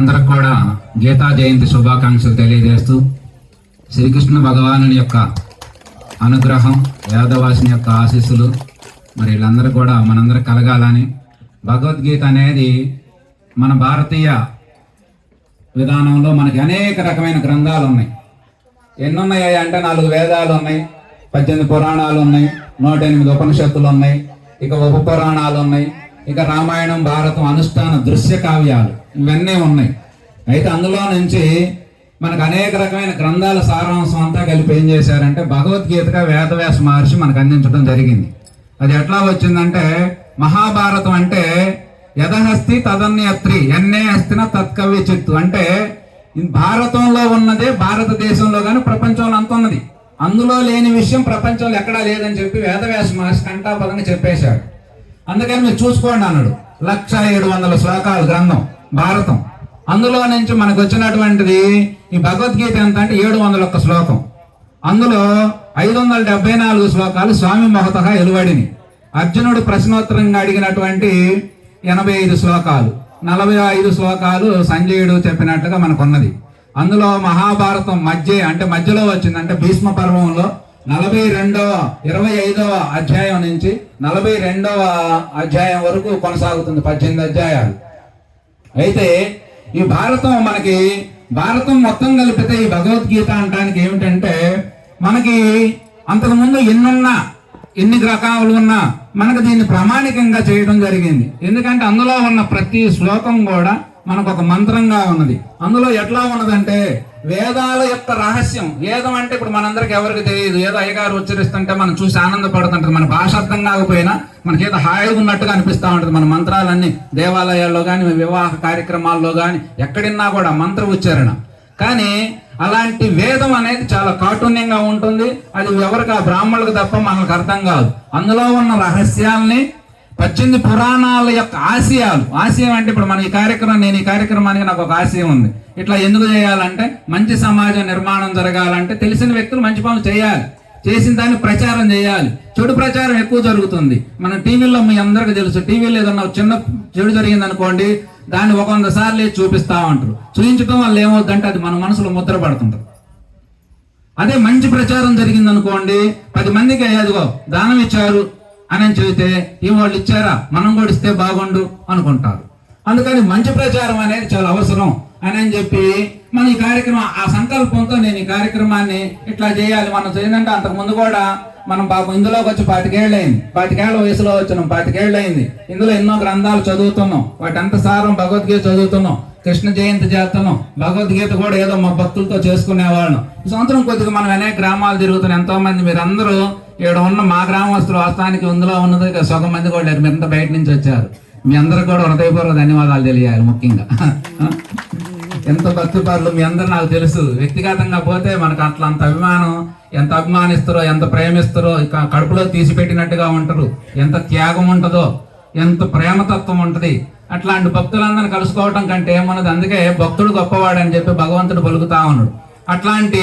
అందరికి కూడా గీతా జయంతి శుభాకాంక్షలు తెలియజేస్తూ శ్రీకృష్ణ భగవానుని యొక్క అనుగ్రహం వేదవాసిని యొక్క ఆశీస్సులు మరి వీళ్ళందరూ కూడా మనందరూ కలగాలని భగవద్గీత అనేది మన భారతీయ విధానంలో మనకి అనేక రకమైన గ్రంథాలు ఉన్నాయి. ఎన్ని ఉన్నాయి అంటే నాలుగు వేదాలు ఉన్నాయి పద్దెనిమిది పురాణాలు ఉన్నాయి నూట ఎనిమిది ఉపనిషత్తులు ఉన్నాయి ఇక ఉప పురాణాలు ఉన్నాయి ఇక రామాయణం భారతం అనుష్ఠాన దృశ్య కావ్యాలు. ఇవన్నీ ఉన్నాయి. అయితే అందులో నుంచి మనకు అనేక రకమైన గ్రంథాల సారాంశం అంతా కలిపి ఏం చేశారంటే భగవద్గీతగా వేదవ్యాస మహర్షి మనకు అందించడం జరిగింది. అది ఎట్లా వచ్చిందంటే మహాభారతం అంటే యథహస్తి తదన్యత్రి ఎన్నే హస్తిన తత్కవ్య చిత్తు అంటే భారతంలో ఉన్నదే భారతదేశంలో కానీ ప్రపంచంలో అంత ఉన్నది. అందులో లేని విషయం ప్రపంచంలో ఎక్కడా లేదని చెప్పి వేదవ్యాస మహర్షి కంఠాపదంగా చెప్పేశాడు. అందుకని మీరు చూసుకోండి అన్నాడు. లక్ష ఏడు వందల శ్లోకాలు గ్రంథం. భారతం. అందులో నుంచి మనకు వచ్చినటువంటిది ఈ భగవద్గీత ఎంత అంటే ఏడు వందల ఒక్క శ్లోకం. అందులో ఐదు వందల డెబ్బై నాలుగు శ్లోకాలు స్వామి మహతగా ఎలువడిని. అర్జునుడు ప్రశ్నోత్తరంగా అడిగినటువంటి ఎనభై ఐదు శ్లోకాలు. నలభై ఐదు శ్లోకాలు సంజయుడు చెప్పినట్టుగా మనకున్నది. అందులో మహాభారతం మధ్య అంటే మధ్యలో వచ్చింది అంటే భీష్మ పర్వంలో నలభై రెండవ ఇరవై ఐదవ అధ్యాయం నుంచి నలభై రెండవ అధ్యాయం వరకు కొనసాగుతుంది పద్దెనిమిది అధ్యాయాలు. అయితే ఈ భారతం మనకి భారతం మొత్తం కలిపితే ఈ భగవద్గీత అంటానికి ఏమిటంటే మనకి అంతకుముందు ఎన్నున్నా ఎన్ని రకాలు ఉన్నా మనకు దీన్ని ప్రామాణికంగా చేయడం జరిగింది. ఎందుకంటే అందులో ఉన్న ప్రతి శ్లోకం కూడా మనకు ఒక మంత్రంగా ఉన్నది. అందులో ఎట్లా ఉన్నదంటే వేదాల యొక్క రహస్యం. వేదం అంటే ఇప్పుడు మనందరికి ఎవరికి తెలియదు. ఏదో అయ్యగారు ఉచ్చరిస్తుంటే మనం చూసి ఆనందపడుతుంటది మన భాష అర్థం కాకపోయినా మనకి ఏదో హాయిగా ఉన్నట్టుగా అనిపిస్తూ ఉంటుంది. మన మంత్రాలన్నీ దేవాలయాల్లో కానీ వివాహ కార్యక్రమాల్లో కానీ ఎక్కడిన్నా కూడా మంత్ర ఉచ్చారణ. కానీ అలాంటి వేదం అనేది చాలా కాఠిన్యంగా ఉంటుంది. అది ఎవరికి ఆ బ్రాహ్మణులకు తప్ప మనకు అర్థం కాదు. అందులో ఉన్న రహస్యాల్ని పద్దెనిమిది పురాణాల యొక్క ఆశయాలు. ఆశయం అంటే ఇప్పుడు మన ఈ కార్యక్రమం నేను ఈ కార్యక్రమానికి నాకు ఒక ఆశయం ఉంది. ఇట్లా ఎందుకు చేయాలంటే మంచి సమాజ నిర్మాణం జరగాలంటే తెలిసిన వ్యక్తులు మంచి పనులు చేయాలి. చేసిన దాన్ని ప్రచారం చేయాలి. చెడు ప్రచారం ఎక్కువ జరుగుతుంది. మన టీవీలో మీ అందరికీ తెలుసు టీవీలో ఏదన్నా ఒక చిన్న చెడు జరిగింది అనుకోండి దాన్ని ఒక వంద సార్లు చూపిస్తా ఉంటారు. చూపించడం వల్ల ఏమవుతుందంటే అది మన మనసులో ముద్ర పడుతుంటారు అదే మంచి ప్రచారం జరిగింది అనుకోండి పది మందికి అదిగో దానం ఇచ్చారు అని చెబితే ఈ వాళ్ళు ఇచ్చారా? మనం కూడా ఇస్తే బాగుండు అనుకుంటారు. అందుకని మంచి ప్రచారం అనేది చాలా అవసరం అని చెప్పి మన ఈ కార్యక్రమం ఆ సంకల్పంతో నేను ఈ కార్యక్రమాన్ని ఇట్లా చేయాలి. మనం చేయాలంటే అంతకు ముందు కూడా మనం పాపం ఇందులోకి వచ్చి పాతికేళ్ళు అయింది పాతికేళ్ళ వయసులో వచ్చినాం పాతికేళ్ళు అయింది ఇందులో ఎన్నో గ్రంథాలు చదువుతున్నాం. వాటి అంత సారం భగవద్గీత చదువుతున్నాం. కృష్ణ జయంతి చేస్తున్నాం. భగవద్గీత కూడా ఏదో మా భక్తులతో చేసుకునేవాళ్ళం. ఈ సంవత్సరం కొద్దిగా మనం అనేక గ్రామాలు తిరుగుతున్నాం. ఎంతో మంది మీరందరూ ఇక్కడ ఉన్న మా గ్రామస్తులు వాస్తవానికి ఇందులో ఉన్నది సగం మంది కూడా లేరు. మీరంతా బయట నుంచి వచ్చారు. మీ అందరికి కూడా హృదయపూర్వక ధన్యవాదాలు తెలియాలి ముఖ్యంగా. ఎంత భక్తిపరులు మీ అందరూ నాకు తెలుసు. వ్యక్తిగతంగా పోతే మనకు అట్లా అంత అభిమానం ఎంత అభిమానిస్తారో ఎంత ప్రేమిస్తారో కడుపులో తీసిపెట్టినట్టుగా ఉంటారు. ఎంత త్యాగం ఉంటుందో ఎంత ప్రేమతత్వం ఉంటుంది. అట్లాంటి భక్తులందరిని కలుసుకోవటం కంటే ఏమన్నది? అందుకే భక్తుడు గొప్పవాడు అని చెప్పి భగవంతుడు పలుకుతా ఉన్నాడు. అట్లాంటి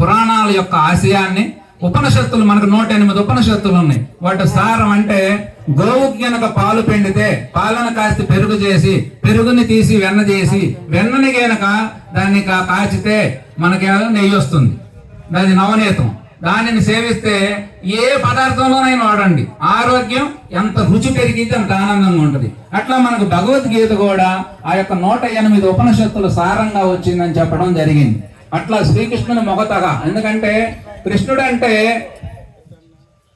పురాణాల యొక్క ఆశయాన్ని ఉపనిషత్తులు మనకు నూట ఎనిమిది ఉపనిషత్తులు ఉన్నాయి. వాటి సారం అంటే గోవుకి గనక పాలు పిండితే పాలను కాస్త పెరుగు చేసి పెరుగుని తీసి వెన్న చేసి వెన్నని గనక దాన్ని కాచితే మనకేమో నెయ్యి వస్తుంది. అది నవనీతం. దానిని సేవిస్తే ఏ పదార్థంలోనైనా వాడండి. ఆరోగ్యం ఎంత రుచి పెరిగితే అంత ఆనందంగా ఉంటుంది. అట్లా మనకు భగవద్గీత కూడా ఆ యొక్క నూట ఎనిమిది ఉపనిషత్తులు సారంగా వచ్చిందని చెప్పడం జరిగింది. అట్లా శ్రీకృష్ణుని మొగతగా. ఎందుకంటే కృష్ణుడు అంటే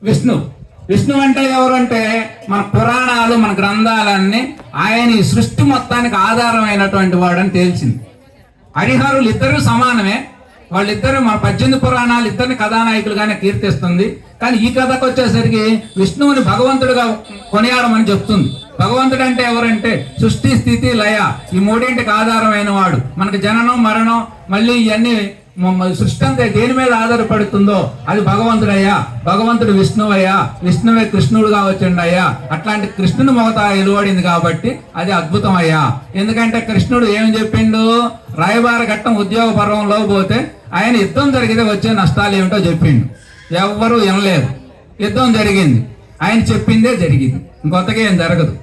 విష్ణు. విష్ణు అంటే ఎవరంటే మన పురాణాలు మన గ్రంథాలన్నీ ఆయన ఈ సృష్టి మొత్తానికి ఆధారమైనటువంటి వాడని తేల్చింది. హరిహరులు ఇద్దరు సమానమే. వాళ్ళిద్దరు మన పద్దెనిమిది పురాణాలు ఇద్దరిని కథానాయకులుగానే కీర్తిస్తుంది. కానీ ఈ కథకు వచ్చేసరికి విష్ణువుని భగవంతుడిగా కొనియాడమని చెప్తుంది. భగవంతుడు అంటే ఎవరంటే సృష్టి స్థితి లయ. ఈ మూడింటికి ఆధారమైన వాడు. మనకి జననం మరణం మళ్ళీ ఇవన్నీ సృష్టి అంతా దేని మీద ఆధారపడుతుందో అది భగవంతుడయ్యా. భగవంతుడు విష్ణువయ్యా. విష్ణువే కృష్ణుడుగా వచ్చిండయ్యా అట్లాంటి కృష్ణుని మొగత ఎలువడింది కాబట్టి అది అద్భుతం అయ్యా ఎందుకంటే కృష్ణుడు ఏం చెప్పిండు? రాయబార ఘట్టం ఉద్యోగ పర్వంలో పోతే ఆయన యుద్ధం జరిగితే వచ్చే నష్టాలు ఏమిటో చెప్పిండు. ఎవ్వరూ వినలేదు. యుద్ధం జరిగింది. ఆయన చెప్పిందే జరిగింది. ఇంకొత్తగా ఏం జరగదు.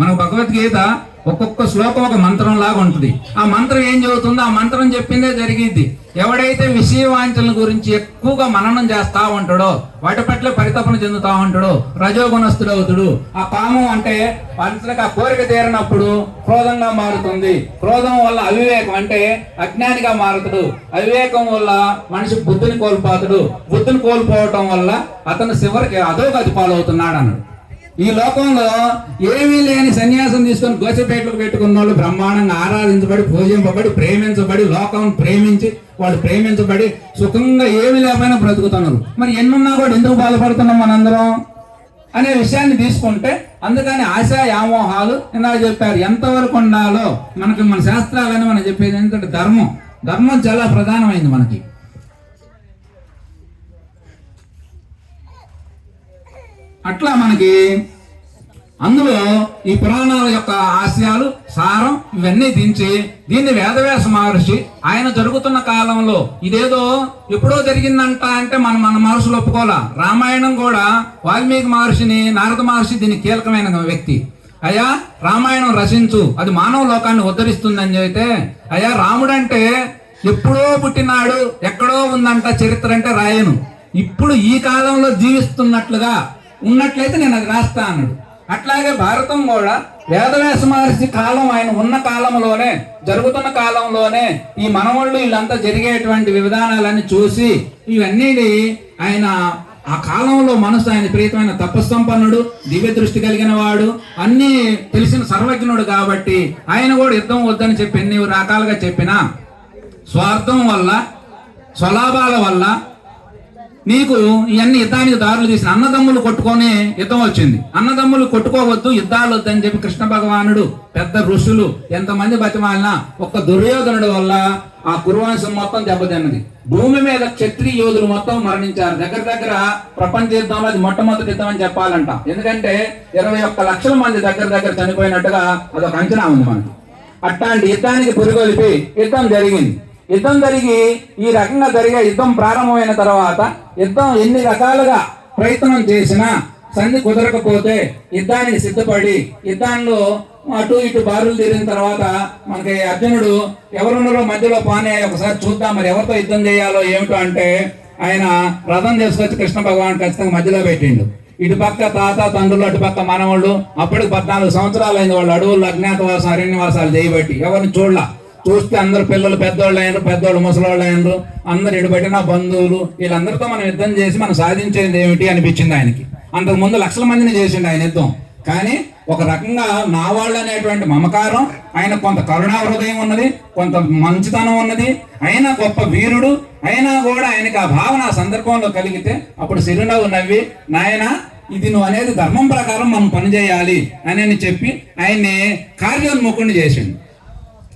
మన భగవద్గీత ఒక్కొక్క శ్లోకం ఒక మంత్రం లాగా ఉంటుంది. ఆ మంత్రం ఏం చదువుతుందో ఆ మంత్రం చెప్పిందే జరిగింది. ఎవడైతే విషయవాంఛల గురించి ఎక్కువగా మననం చేస్తా ఉంటాడో వాటి పట్ల పరితపన చెందుతా ఉంటాడో రజోగుణస్థుడు అవుతుడు ఆ పాము అంటే మనుషులకు ఆ కోరిక తీరినప్పుడు క్రోధంగా మారుతుంది. క్రోధం వల్ల అవివేకం అంటే అజ్ఞానిగా మారుతుడు. అవివేకం వల్ల మనిషి బుద్ధిని కోల్పోతాడు. బుద్ధిని కోల్పోవటం వల్ల అతను చివరికి అధోగతి పాలవుతున్నాడు అన్నాడు ఈ లోకంలో ఏమీ లేని సన్యాసం తీసుకొని గోచపేటలకు పెట్టుకున్న వాళ్ళు బ్రహ్మాండంగా ఆరాధించబడి పూజింపబడి ప్రేమించబడి లోకం ప్రేమించి వాళ్ళు ప్రేమించబడి సుఖంగా ఏమి లేకపోయినా బ్రతుకుతున్నారు. మరి ఎన్నున్నా కూడా ఎందుకు బాధపడుతున్నాం మనందరం? అనే విషయాన్ని తీసుకుంటే అందుకని ఆశ యామోహాలు ఇందాక చెప్పారు. ఎంతవరకు ఉండాలో మనకి మన శాస్త్రాలని మనం చెప్పేది ఏంటంటే ధర్మం. ధర్మం చాలా ప్రధానమైంది మనకి. అట్లా మనకి అందులో ఈ పురాణాల యొక్క ఆశయాలు సారం ఇవన్నీ దించి దీన్ని వేదవ్యాస మహర్షి ఆయన జరుగుతున్న కాలంలో ఇదేదో ఎప్పుడో జరిగిందంట అంటే మనం మన మనసులో ఒప్పుకోవాలా? రామాయణం కూడా వాల్మీకి మహర్షిని నారద మహర్షి దీని కీలకమైన వ్యక్తి. అయ్యా రామాయణం రచించు అది మానవ లోకాన్ని ఉద్ధరిస్తుందని చెబితే అయ్యా రాముడంటే ఎప్పుడో పుట్టినాడు ఎక్కడో ఉందంట చరిత్ర అంటే రాయను. ఇప్పుడు ఈ కాలంలో జీవిస్తున్నట్లుగా ఉన్నట్లయితే నేను అది రాస్తా అన్నాడు. అట్లాగే భారతం కూడా వేదవ్యాస మహర్షి కాలం ఆయన ఉన్న కాలంలోనే జరుగుతున్న కాలంలోనే ఈ మనవాళ్ళు వీళ్ళంతా జరిగేటువంటి విధానాలన్నీ చూసి ఇవన్నీ ఆయన ఆ కాలంలో మనసు ఆయన ప్రీతమైన తపస్సంపన్నుడు దివ్య దృష్టి కలిగిన వాడు అన్ని తెలిసిన సర్వజ్ఞుడు కాబట్టి ఆయన కూడా యుద్ధం వద్దని చెప్పి ఎన్ని రకాలుగా చెప్పినా స్వార్థం వల్ల స్వలాభాల వల్ల నీకు ఇవన్నీ యుద్ధానికి దారులు తీసిన అన్నదమ్ములు కొట్టుకొని యుద్ధం వచ్చింది. అన్నదమ్ములు కొట్టుకోవద్దు యుద్ధాలు వద్దని చెప్పి కృష్ణ భగవానుడు పెద్ద ఋషులు ఎంతమంది బతిమాలినా ఒక్క దుర్యోధనుడు వల్ల ఆ కురువంశం మొత్తం దెబ్బతిన్నది. భూమి మీద క్షత్రియ యోధులు మొత్తం మరణించారు. దగ్గర దగ్గర ప్రపంచ యుద్ధంలో అది మొట్టమొదటి యుద్ధం అని చెప్పాలంట. ఎందుకంటే ఇరవై ఒక్క లక్షల మంది దగ్గర దగ్గర చనిపోయినట్టుగా అదొక అంచనా ఉంది మనకి. అట్లాంటి యుద్ధానికి పురిగొలిపి యుద్ధం జరిగింది. యుద్ధం జరిగి ఈ రకంగా జరిగే యుద్ధం ప్రారంభమైన తర్వాత యుద్ధం ఎన్ని రకాలుగా ప్రయత్నం చేసినా సంధి కుదరకపోతే యుద్ధానికి సిద్ధపడి యుద్ధాల్లో అటు ఇటు బారులు తీరిన తర్వాత మనకి అర్జునుడు ఎవరున్నారో మధ్యలో పానే ఒకసారి చూద్దాం మరి ఎవరితో యుద్ధం చేయాలో ఏమిటో అంటే ఆయన రథం తీసుకొచ్చి కృష్ణ భగవాన్ ఖచ్చితంగా మధ్యలో పెట్టిండు. ఇటు పక్క తాత తండ్రులు అటు పక్క మనవాళ్ళు అప్పటికి పద్నాలుగు సంవత్సరాలు అయింది వాళ్ళు అడవుల్లో అజ్ఞాతవాసం అరణ్యవాసాలు చేయబట్టి ఎవరిని చూడలా. చూస్తే అందరు పిల్లలు పెద్దవాళ్ళు అయినారు పెద్దవాళ్ళు ముసలోళ్ళు అయినారు అందరు ఇటుబట్టిన బంధువులు వీళ్ళందరితో మనం యుద్ధం చేసి మనం సాధించేది ఏమిటి అనిపించింది ఆయనకి. అంతకు ముందు లక్షల మందిని చేసిండు ఆయన యుద్ధం. కానీ ఒక రకంగా నా వాళ్ళు అనేటువంటి మమకారం ఆయన కొంత కరుణా హృదయం ఉన్నది కొంత మంచితనం ఉన్నది. అయినా గొప్ప వీరుడు అయినా కూడా ఆయనకి ఆ భావన సందర్భంలో కలిగితే అప్పుడు చిరునవ్వు నవ్వి నాయన ఇది నువ్వు అనేది ధర్మం ప్రకారం మనం పనిచేయాలి అని చెప్పి ఆయన్ని కార్యోన్ముఖుని చేసిండు.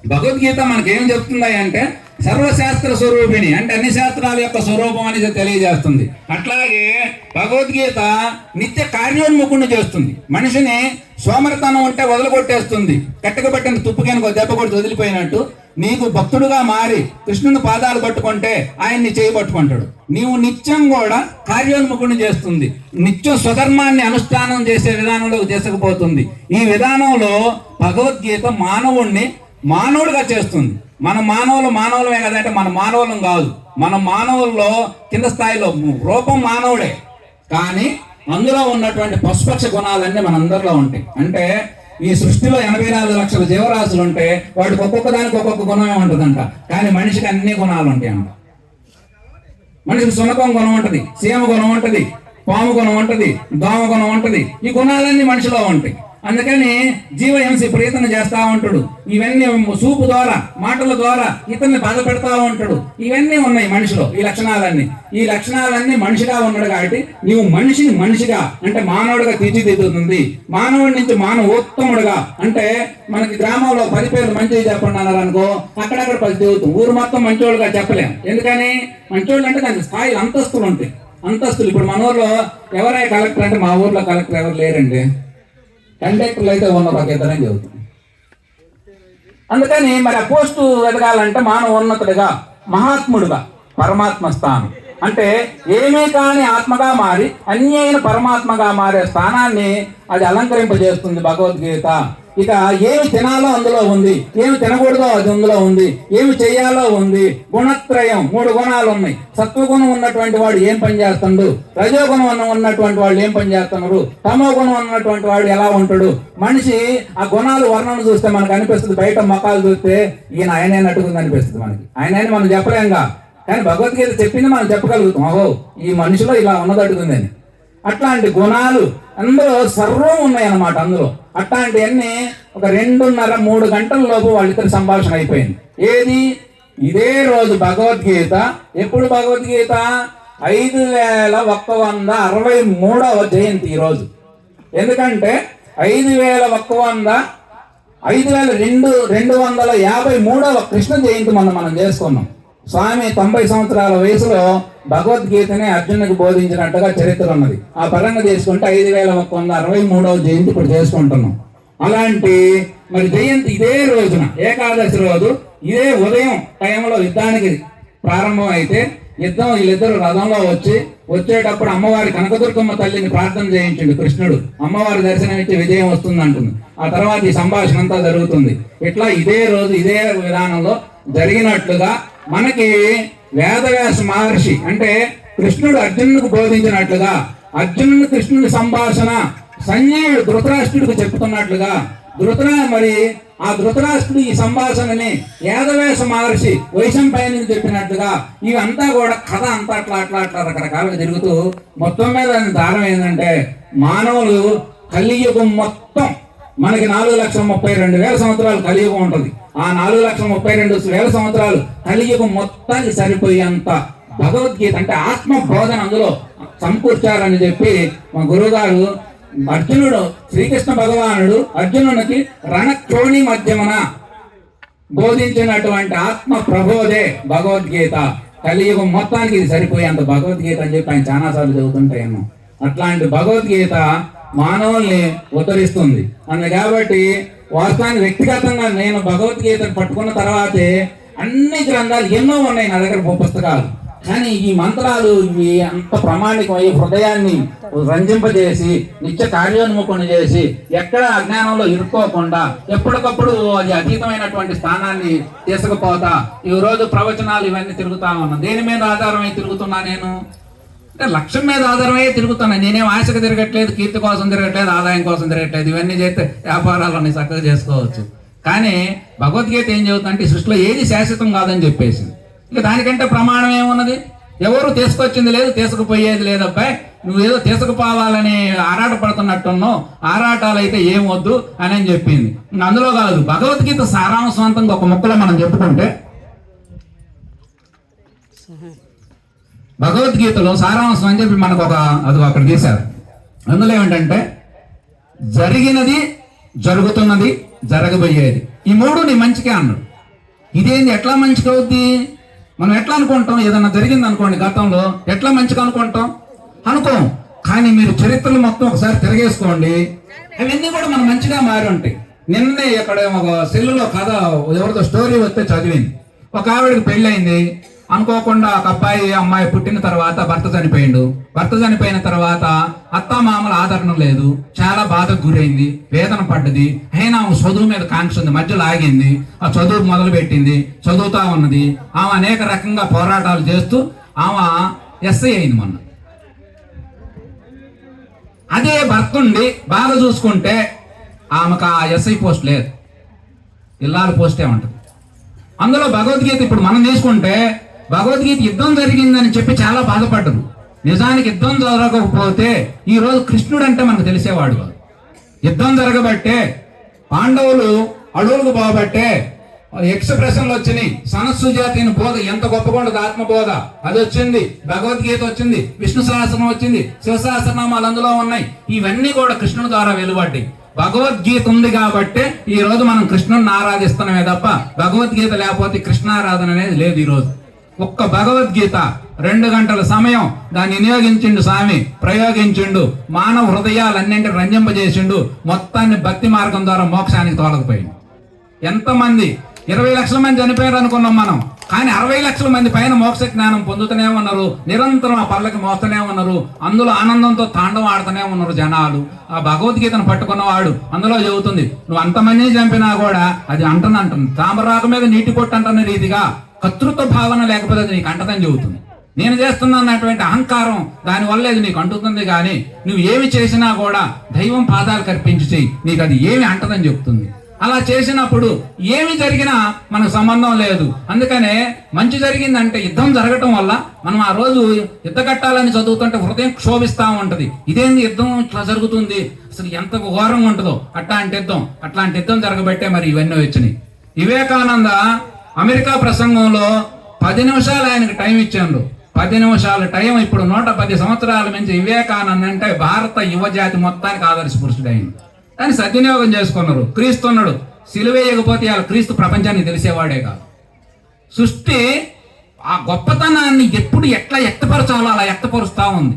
భగవద్గీత మనకేం ఏం చెప్తుంది అంటే సర్వశాస్త్ర స్వరూపిణి అంటే అన్ని శాస్త్రాల యొక్క స్వరూపం అనేది తెలియజేస్తుంది. అట్లాగే భగవద్గీత నిత్య కార్యోన్ముఖుణ్ణి చేస్తుంది. మనిషిని సోమరతనం ఉంటే వదలగొట్టేస్తుంది. కట్టకబట్టిన తుప్పుకేనుకో దెబ్బ కొట్టి వదిలిపోయినట్టు నీకు భక్తుడుగా మారి కృష్ణుని పాదాలు పట్టుకుంటే ఆయన్ని చేయి పట్టుకుంటాడు. నీవు నిత్యం కూడా కార్యోన్ముఖుని చేస్తుంది. నిత్యం స్వధర్మాన్ని అనుష్ఠానం చేసే విధానంలో తీసుకుపోతుంది. ఈ విధానంలో భగవద్గీత మానవుణ్ణి మానవుడిగా చేస్తుంది. మన మానవులు మానవులమే కదంటే మన మానవులం కాదు. మన మానవుల్లో కింద స్థాయిలో రూపం మానవుడే. కానీ అందులో ఉన్నటువంటి పశుపక్ష గుణాలన్నీ మనందరిలో ఉంటాయి. అంటే ఈ సృష్టిలో ఎనభై నాలుగు లక్షల జీవరాశులు ఉంటే వాటికి ఒక్కొక్క దానికి ఒక్కొక్క గుణమే ఉంటుందంట కానీ మనిషికి అన్ని గుణాలు ఉంటాయి అంట మనిషికి సునకం గుణం ఉంటది సీమ గుణం ఉంటది పాము గుణం ఉంటది దోమ గుణం ఉంటది. ఈ గుణాలన్నీ మనిషిలో ఉంటాయి. అందుకని జీవహింస ప్రయత్నం చేస్తా ఉంటాడు. ఇవన్నీ చూపు ద్వారా మాటల ద్వారా ఇతన్ని బాధ పెడతా ఉంటాడు. ఇవన్నీ ఉన్నాయి మనిషిలో ఈ లక్షణాలన్నీ. ఈ లక్షణాలన్నీ మనిషిగా ఉన్నాడు కాబట్టి నీవు మనిషిని మనిషిగా అంటే మానవుడిగా తీర్చిదిద్దుతుంది. మానవుడి నుంచి మానవోత్తముడుగా అంటే మనకి గ్రామంలో పది పేర్లు మంచిగా చెప్పండి అన్నారు అనుకో అక్కడక్కడ పది తిరుగుతాం ఊరు మొత్తం మంచోళ్ళుగా చెప్పలేము ఎందుకని? మంచోళ్ళు అంటే దాని స్థాయి అంతస్తులు ఉంటాయి. అంతస్తులు. ఇప్పుడు మన ఊర్లో ఎవరై కలెక్టర్ అంటే మా ఊర్లో కలెక్టర్ ఎవరు లేరండి? కండక్టర్లు అయితే ఉన్నారు ఒక ఇద్దరని చెబుతుంది అందుకని మరి ఆ పోస్టు ఎదగాలంటే మానవ ఉన్నతుడిగా మహాత్ముడుగా పరమాత్మ స్థానం. అంటే ఏమీ కాని ఆత్మగా మారి అన్ని అయిన పరమాత్మగా మారే స్థానాన్ని అది అలంకరింపజేస్తుంది భగవద్గీత. ఇక ఏమి తినాలో అందులో ఉంది ఏమి తినకూడదో అది అందులో ఉంది ఏమి చేయాలో ఉంది గుణత్రయం మూడు గుణాలు ఉన్నాయి. సత్వగుణం ఉన్నటువంటి వాడు ఏం పని చేస్తాడు? రజోగుణం ఉన్నటువంటి వాళ్ళు ఏం పని చేస్తున్నారు? తమో గుణం ఉన్నటువంటి వాడు ఎలా ఉంటాడు? మనిషి ఆ గుణాలు వర్ణం చూస్తే మనకు అనిపిస్తుంది బయట మొక్కలు చూస్తే ఈయన ఆయనైనట్టుగా అనిపిస్తుంది మనకి. ఆయన మనం చెప్పలేంగా. కానీ భగవద్గీత చెప్పింది మనం చెప్పగలుగుతాం. అహో ఈ మనిషిలో ఇలా ఉన్నదట్టుకుందని అట్లాంటి గుణాలు అందులో సర్వం ఉన్నాయన్నమాట అందులో. అట్లాంటివన్నీ ఒక రెండున్నర మూడు గంటల లోపు వాళ్ళిద్దరు సంభాషణ అయిపోయింది. ఏది? ఇదే రోజు భగవద్గీత. ఎప్పుడు భగవద్గీత? ఐదు వేల ఒక్క వంద అరవై మూడవ జయంతి ఈరోజు ఎందుకంటే ఐదు వేల ఒక్క వంద ఐదు వేల రెండు రెండు వందల యాభై మూడవ కృష్ణ జయంతి మనం మనం చేసుకున్నాం. స్వామి తొంభై సంవత్సరాల వయసులో భగవద్గీతనే అర్జునుకు బోధించినట్టుగా చరిత్ర ఉన్నది. ఆ పరంగా చేసుకుంటే ఐదు వేల ఒక్క వంద అరవై మూడవ జయంతి ఇప్పుడు చేసుకుంటున్నాం. అలాంటి మరి జయంతి ఇదే రోజున ఏకాదశి రోజు ఇదే ఉదయం టైంలో యుద్ధానికి ప్రారంభం అయితే యుద్ధం వీళ్ళిద్దరు రథంలో వచ్చి వచ్చేటప్పుడు అమ్మవారి కనకదుర్గమ్మ తల్లిని ప్రార్థన చేయించండి కృష్ణుడు. అమ్మవారి దర్శనం ఇచ్చి విజయం వస్తుంది అంటుంది ఆ తర్వాత ఈ సంభాషణ అంతా జరుగుతుంది. ఇట్లా ఇదే రోజు ఇదే విధానంలో జరిగినట్లుగా మనకి వేదవ్యాస మహర్షి అంటే కృష్ణుడు అర్జునుడికి బోధించినట్లుగా అర్జునుడు కృష్ణుడి సంభాషణ సంజయుడు ధృతరాష్ట్రుడికి చెప్తున్నట్లుగా ధృతరా మరి ఆ ధృతరాష్ట్రుడు ఈ సంభాషణని యాదవేశ మహర్షి వైశంపాయనికి చెప్పినట్టుగా ఇవంతా కూడా కథ అంతా అట్లా అట్లా అట్లా రకరకాలుగా తిరుగుతూ మొత్తం మీద దాని దారం ఏంటంటే మానవులు కలియుగం మొత్తం మనకి నాలుగు లక్షల ముప్పై రెండు వేల సంవత్సరాలు కలియుగం ఉంటుంది. ఆ నాలుగు లక్షల ముప్పై రెండు వేల సంవత్సరాలు కలియుగం మొత్తానికి సరిపోయేంత భగవద్గీత అంటే ఆత్మ బోధన అందులో సంకూర్చారని చెప్పి మా గురువుగారు అర్జునుడు శ్రీకృష్ణ భగవానుడు అర్జునునికి రణక్రోణి మధ్యమన బోధించినటువంటి ఆత్మ ప్రబోధే భగవద్గీత. కలియుగం మొత్తానికి ఇది సరిపోయేంత భగవద్గీత అని చెప్పి ఆయన చాలాసార్లు చదువుతుంటాయేమో అట్లాంటి భగవద్గీత మానవుల్ని ఉత్తరిస్తుంది అందు కాబట్టి వాస్తవాన్ని వ్యక్తిగతంగా నేను భగవద్గీతను పట్టుకున్న తర్వాతే అన్ని గ్రంథాలు ఎన్నో ఉన్నాయి నా దగ్గర పుస్తకాలు. కానీ ఈ మంత్రాలు ఇవి అంత ప్రామాణికమై హృదయాన్ని రంజింపజేసి నిత్య కార్యోన్ముఖుని చేసి ఎక్కడ అజ్ఞానంలో ఇరుక్కోకుండా ఎప్పటికప్పుడు అది అతీతమైనటువంటి స్థానాన్ని తీసుకుపోతా ఈ రోజు ప్రవచనాలు ఇవన్నీ తిరుగుతా ఉన్నా దేని మీద ఆధారమై తిరుగుతున్నా నేను? అంటే లక్ష్యం మీద ఆధారమై తిరుగుతున్నాను నేనేం ఆశకు తిరగట్లేదు కీర్తి కోసం తిరగట్లేదు ఆదాయం కోసం తిరగట్లేదు. ఇవన్నీ చేస్తే వ్యాపారాలన్నీ చక్కగా చేసుకోవచ్చు. కానీ భగవద్గీత ఏం చెబుతుందంటే సృష్టిలో ఏది శాశ్వతం కాదని చెప్పేసి ఇక దానికంటే ప్రమాణం ఏమున్నది? ఎవరు తీసుకొచ్చింది లేదు తీసుకుపోయేది లేదు అబ్బాయి. నువ్వు ఏదో తీసుకుపోవాలని ఆరాట పడుతున్నట్టున్నావు. ఆరాటాలు అయితే ఏం వద్దు అని అని చెప్పింది. అందులో కాదు భగవద్గీత సారాంశవంతంగా ఒక ముక్కలో మనం చెప్పుకుంటే భగవద్గీతలో సారాంశం అని చెప్పి మనకు ఒక అది అక్కడ తీశారు అందులో ఏమిటంటే జరిగినది జరుగుతున్నది జరగబోయేది. ఈ మూడు నీ మంచికే అన్నాడు. ఇదేంది ఎట్లా మంచిగా అవుద్ది? మనం ఎట్లా అనుకుంటాం? ఏదన్నా జరిగింది అనుకోండి గతంలో ఎట్లా మంచిగా అనుకుంటాం? అనుకోం. కానీ మీరు చరిత్రలు మొత్తం ఒకసారి తిరగేసుకోండి. అవన్నీ కూడా మనం మంచిగా మారి ఉంటాయి. నిన్నే ఇక్కడ ఒక సెల్లులో కథ ఎవరితో స్టోరీ వస్తే చదివింది. ఒక ఆవిడకి పెళ్ళయింది. అనుకోకుండా ఒక అబ్బాయి అమ్మాయి పుట్టిన తర్వాత భర్త చనిపోయిండు. భర్త చనిపోయిన తర్వాత అత్త మామల ఆదరణ లేదు. చాలా బాధకు గురైంది. వేదన పడ్డది. అయినా ఆమె చదువు మీద కాంక్ష ఉంది. మధ్యలో ఆగింది. ఆ చదువు మొదలు పెట్టింది చదువుతా ఉన్నది. ఆమె అనేక రకంగా పోరాటాలు చేస్తూ ఆమె ఎస్ఐ అయింది మొన్న. అదే భర్త ఉండి బాగా చూసుకుంటే ఆమెకు ఆ ఎస్ఐ పోస్ట్ లేదు. ఇల్లాల పోస్టే ఉంటుంది. అందులో భగవద్గీత ఇప్పుడు మనం తీసుకుంటే భగవద్గీత యుద్ధం జరిగిందని చెప్పి చాలా బాధపడ్డరు నిజానికి యుద్ధం జరగకపోతే ఈ రోజు కృష్ణుడు అంటే మనకు తెలిసేవాడు కాదు. యుద్ధం జరగబట్టే పాండవులు అడవులకు పోబట్టే ఎక్స్ప్రెషన్లు వచ్చినాయి. సనస్సు జాతిని బోధ ఎంత గొప్పగా ఉండదు ఆత్మబోధ. అది వచ్చింది భగవద్గీత వచ్చింది విష్ణు సహస్రం వచ్చింది శివసహస్రనామాలు అందులో ఉన్నాయి. ఇవన్నీ కూడా కృష్ణుని ద్వారా వెలువడ్డాయి. భగవద్గీత ఉంది కాబట్టి ఈ రోజు మనం కృష్ణుని ఆరాధిస్తున్నామే తప్ప భగవద్గీత లేకపోతే కృష్ణారాధన అనేది లేదు ఈ రోజు. ఒక్క భగవద్గీత రెండు గంటల సమయం దాన్ని వినియోగించిండు స్వామి ప్రయోగించిండు. మానవ హృదయాలన్నింటి రంజింపజేసిండు. మొత్తాన్ని భక్తి మార్గం ద్వారా మోక్షానికి తోలకపోయింది ఎంతమంది? ఇరవై లక్షల మంది చనిపోయారు అనుకున్నాం మనం. కానీ అరవై లక్షల మంది పైన మోక్ష జ్ఞానం పొందుతూనే ఉన్నారు. నిరంతరం ఆ పళ్ళకి మోస్తూనే ఉన్నారు. అందులో ఆనందంతో తాండవం ఆడుతూనే ఉన్నారు జనాలు. ఆ భగవద్గీతను పట్టుకున్నవాడు అందులో చెబుతుంది నువ్వు అంతమంది చంపినా కూడా అది అంటని అంటుంది. తామరాకు మీద నీటి కొట్టు అంటున్న రీతిగా కర్తృత్వ భావన లేకపోతే అది నీకు అంటదని చెబుతుంది. నేను చేస్తున్నా అన్నటువంటి అహంకారం దానివల్ల అది నీకు అంటుతుంది కానీ నువ్వు ఏమి చేసినా కూడా దైవం పాదాలు కర్పించి చెయ్యి. నీకు అది ఏమి అంటదని చెప్తుంది. అలా చేసినప్పుడు ఏమి జరిగినా మనకు సంబంధం లేదు. అందుకనే మంచి జరిగిందంటే యుద్ధం జరగటం వల్ల మనం ఆ రోజు యుద్ధ కట్టాలని చదువుతుంటే హృదయం క్షోభిస్తా ఉంటది. ఇదేంది యుద్ధం ఇట్లా జరుగుతుంది? అసలు ఎంత ఘోరంగా ఉంటుందో? అట్లాంటి యుద్ధం అట్లాంటి యుద్ధం జరగబట్టే మరి ఇవన్నీ వచ్చినాయి. వివేకానంద అమెరికా ప్రసంగంలో పది నిమిషాలు ఆయనకు టైం ఇచ్చాడు. పది నిమిషాల టైం ఇప్పుడు నూట పది సంవత్సరాల నుంచి వివేకానంద అంటే భారత యువజాతి మొత్తానికి ఆదర్శ పురుషుడు అయింది దాన్ని సద్వినియోగం చేసుకున్నారు. క్రీస్తు ఉన్నాడు. సిలువేయకపోతే వాళ్ళ క్రీస్తు ప్రపంచానికి తెలిసేవాడే కాదు సృష్టి ఆ గొప్పతనాన్ని ఎప్పుడు ఎట్లా ఎత్తపరచాలో అలా ఎత్తపరుస్తూ ఉంది.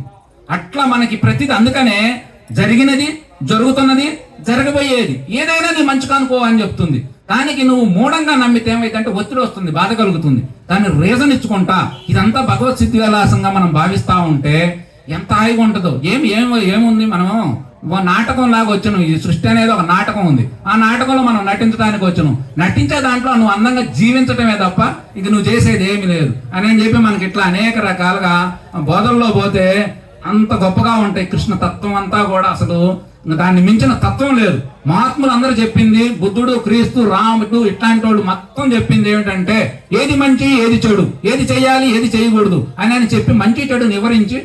అట్లా మనకి ప్రతిది అందుకనే జరిగినది జరుగుతున్నది జరగబోయేది. ఏదైనా నీ మంచి కనుకో అని చెప్తుంది. దానికి నువ్వు మూఢంగా నమ్మితే ఏమైందంటే ఒత్తిడి వస్తుంది బాధ కలుగుతుంది. దాన్ని రీజన్ ఇచ్చుకుంటా. ఇదంతా భగవత్ సిద్ధి విలాసంగా మనం భావిస్తూ ఉంటే ఎంత హాయిగా ఉంటుందో. ఏమి ఏమి ఏముంది మనము? నాటకం లాగా వచ్చాను. ఈ సృష్టి అనేది ఒక నాటకం ఉంది. ఆ నాటకంలో మనం నటించడానికి వచ్చాను. నటించే దాంట్లో నువ్వు అందంగా జీవించటమే తప్ప ఇది నువ్వు చేసేది ఏమీ లేదు. అని అని చెప్పి మనకి ఇట్లా అనేక రకాలుగా బోధల్లో పోతే అంత గొప్పగా ఉంటాయి కృష్ణ తత్వం అంతా కూడా అసలు. దాన్ని మించిన తత్వం లేదు. మహాత్ములు అందరూ చెప్పింది బుద్ధుడు క్రీస్తు రాముడు ఇట్లాంటి వాళ్ళు మొత్తం చెప్పింది ఏమిటంటే ఏది మంచి ఏది చెడు. ఏది చేయాలి ఏది చేయకూడదు. అని అని చెప్పి మంచి చెడు నివరించి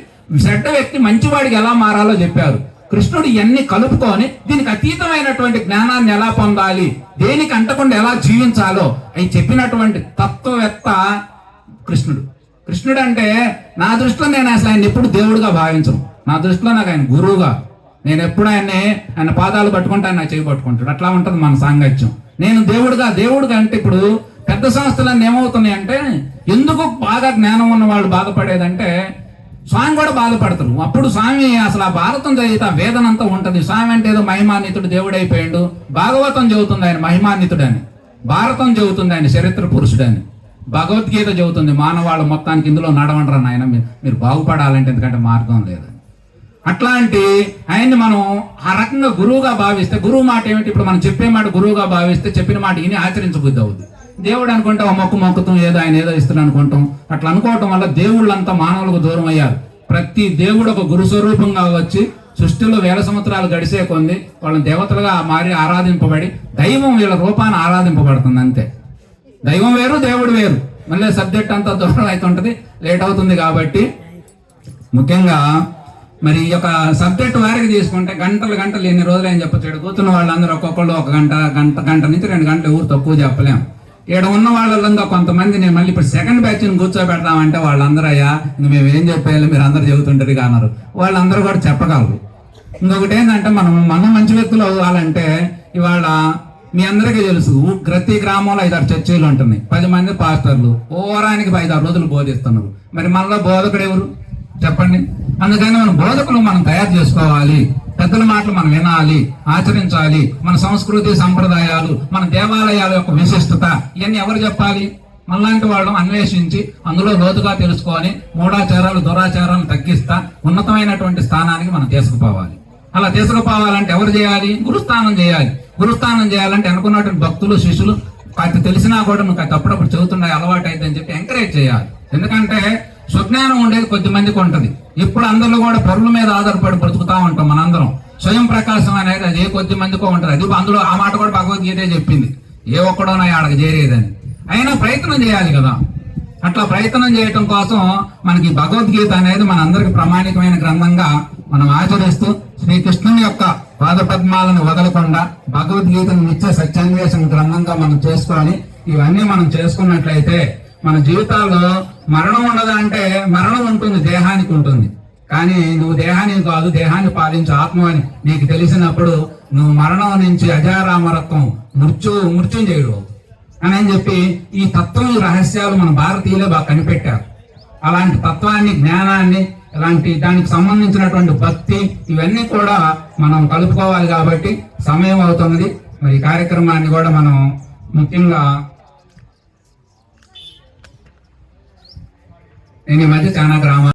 చెడ్డ వ్యక్తి మంచివాడికి ఎలా మారాలో చెప్పారు. కృష్ణుడు ఇవన్నీ కలుపుకొని దీనికి అతీతమైనటువంటి జ్ఞానాన్ని ఎలా పొందాలి? దేనికి అంటకుండా ఎలా జీవించాలో? అవి చెప్పినటువంటి తత్వవేత్త కృష్ణుడు. కృష్ణుడు అంటే నా దృష్టిలో నేను అసలు ఆయన ఎప్పుడు దేవుడుగా భావించను. నా దృష్టిలో నాకు ఆయన గురువుగా. నేను ఎప్పుడు ఆయన్ని ఆయన పాదాలు పట్టుకుంటే ఆయన చేయి పట్టుకుంటాడు. అట్లా ఉంటుంది మన సాంగత్యం. నేను దేవుడుగా దేవుడుగా అంటే ఇప్పుడు పెద్ద సంస్థలన్నీ ఏమవుతున్నాయి అంటే ఎందుకు బాగా జ్ఞానం ఉన్న వాళ్ళు బాధపడేదంటే స్వామి కూడా బాధపడతారు అప్పుడు స్వామి అసలు ఆ భారతం చదివితే ఆ వేదనంతా ఉంటుంది. స్వామి అంటే ఏదో మహిమాన్వితుడు దేవుడైపోయాడు. భాగవతం చెబుతుంది ఆయన మహిమాన్వితుడని. భారతం చెబుతుంది ఆయన చరిత్ర పురుషుడని. భగవద్గీత చెబుతుంది మానవాళి మొత్తానికి ఇందులో నడవంటారు నాయన. మీరు మీరు బాగుపడాలంటే ఎందుకంటే మార్గం లేదు. అట్లాంటి ఆయన్ని మనం ఆ రకంగా గురువుగా భావిస్తే గురువు మాట ఏమిటి? ఇప్పుడు మనం చెప్పే మాట గురువుగా భావిస్తే చెప్పిన మాట ఇని ఆచరించబుద్ధి అవుద్ది. దేవుడు అనుకుంటే ఒక మొక్కు మొక్కుతాం ఏదో ఆయన ఏదో ఇస్తున్నాడు అనుకుంటాం. అట్లా అనుకోవటం వల్ల దేవుళ్ళంతా మానవులకు దూరం అయ్యారు. ప్రతి దేవుడు ఒక గురు స్వరూపంగా వచ్చి సృష్టిలో వేల సంవత్సరాలు గడిసే కొంది వాళ్ళని దేవతలుగా మారి ఆరాధింపబడి దైవం వీళ్ళ రూపాన్ని ఆరాధింపబడుతుంది అంతే. దైవం వేరు దేవుడు వేరు. మళ్ళీ సబ్జెక్ట్ అంతా దూరం అవుతుంటుంది లేట్ అవుతుంది కాబట్టి. ముఖ్యంగా మరి ఈ యొక్క సబ్జెక్ట్ వారికి తీసుకుంటే గంటలు గంటలు ఎన్ని రోజులు అని చెప్పచ్చు? ఇక్కడ కూర్చున్న వాళ్ళందరూ ఒక్కొక్కళ్ళు ఒక గంట గంట గంట నుంచి రెండు గంటలు ఊరు తక్కువ చెప్పలేం. ఇక్కడ ఉన్న వాళ్ళందరూ కొంతమంది నేను మళ్ళీ ఇప్పుడు సెకండ్ బ్యాచ్ కూర్చోబెడతామంటే వాళ్ళందరూ అయ్యా ఇంక మేము ఏం చెప్పేయాలి? మీరు అందరు చెబుతుంటారు ఇక అన్నారు. వాళ్ళందరూ కూడా చెప్పగలరు. ఇంకొకటి ఏంటంటే మనం మనం మంచి వ్యక్తులు అవ్వాలంటే ఇవాళ మీ అందరికీ తెలుసు ప్రతి గ్రామంలో ఐదారు చర్చీలు ఉంటున్నాయి. పది మంది పాస్టర్లు. ఓరానికి ఐదారు రోజులు బోధిస్తున్నారు. మరి మనలో బోధకుడు ఎవరు? చెప్పండి. అందుకని మన బోధకులు మనం తయారు చేసుకోవాలి. పెద్దల మాటలు మనం వినాలి ఆచరించాలి. మన సంస్కృతి సంప్రదాయాలు మన దేవాలయాల యొక్క విశిష్టత ఇవన్నీ ఎవరు చెప్పాలి? మనలాంటి వాళ్ళం అన్వేషించి అందులో లోతుగా తెలుసుకొని మూఢాచారాలు దురాచారాలు తగ్గిస్తా ఉన్నతమైనటువంటి స్థానానికి మనం తీసుకుపోవాలి. అలా తీసుకుపోవాలంటే ఎవరు చేయాలి? గురుస్థానం చేయాలి. గురుస్థానం చేయాలంటే అనుకున్నటువంటి భక్తులు శిష్యులు కాస్త తెలిసినా కూడా నువ్వు కాస్త అప్పుడప్పుడు చదువుతున్నాయి అలవాటు అయితే అని చెప్పి ఎంకరేజ్ చేయాలి. ఎందుకంటే సుజ్ఞానం ఉండేది కొద్దిమందికి మందికి ఇప్పుడు అందరూ కూడా పరుల మీద ఆధారపడి బ్రతుకుతా ఉంటాం మనందరం. స్వయం ప్రకాశం అనేది అది ఏ కొద్ది మందికో ఉంటారు అది అందులో ఆ మాట కూడా భగవద్గీతే చెప్పింది. ఏ ఒక్కడోనా ఆడకు చేరేదని. అయినా ప్రయత్నం చేయాలి కదా. అట్లా ప్రయత్నం చేయటం కోసం మనకి భగవద్గీత అనేది మనందరికి ప్రామాణికమైన గ్రంథంగా మనం ఆచరిస్తూ శ్రీకృష్ణుని యొక్క పాదపద్మాలను వదలకుండా భగవద్గీతను నిత్య సత్యాన్వేషణ గ్రంథంగా మనం చేసుకొని ఇవన్నీ మనం చేసుకున్నట్లయితే మన జీవితాల్లో మరణం ఉండదా అంటే మరణం ఉంటుంది దేహానికి ఉంటుంది. కానీ నువ్వు దేహానికి కాదు దేహాన్ని పాలించు ఆత్మ అని నీకు తెలిసినప్పుడు నువ్వు మరణం నుంచి అజారామరత్వం మృత్యు మృత్యుం చేయడు. అని అని చెప్పి ఈ తత్వం రహస్యాలు మన భారతీయులే బాగా కనిపెట్టారు. అలాంటి తత్వాన్ని జ్ఞానాన్ని ఇలాంటి దానికి సంబంధించినటువంటి భక్తి ఇవన్నీ కూడా మనం కలుపుకోవాలి కాబట్టి సమయం అవుతున్నది. మరి ఈ కార్యక్రమాన్ని కూడా మనం ముఖ్యంగా నేను ఈ మధ్య చాలా గ్రామాలు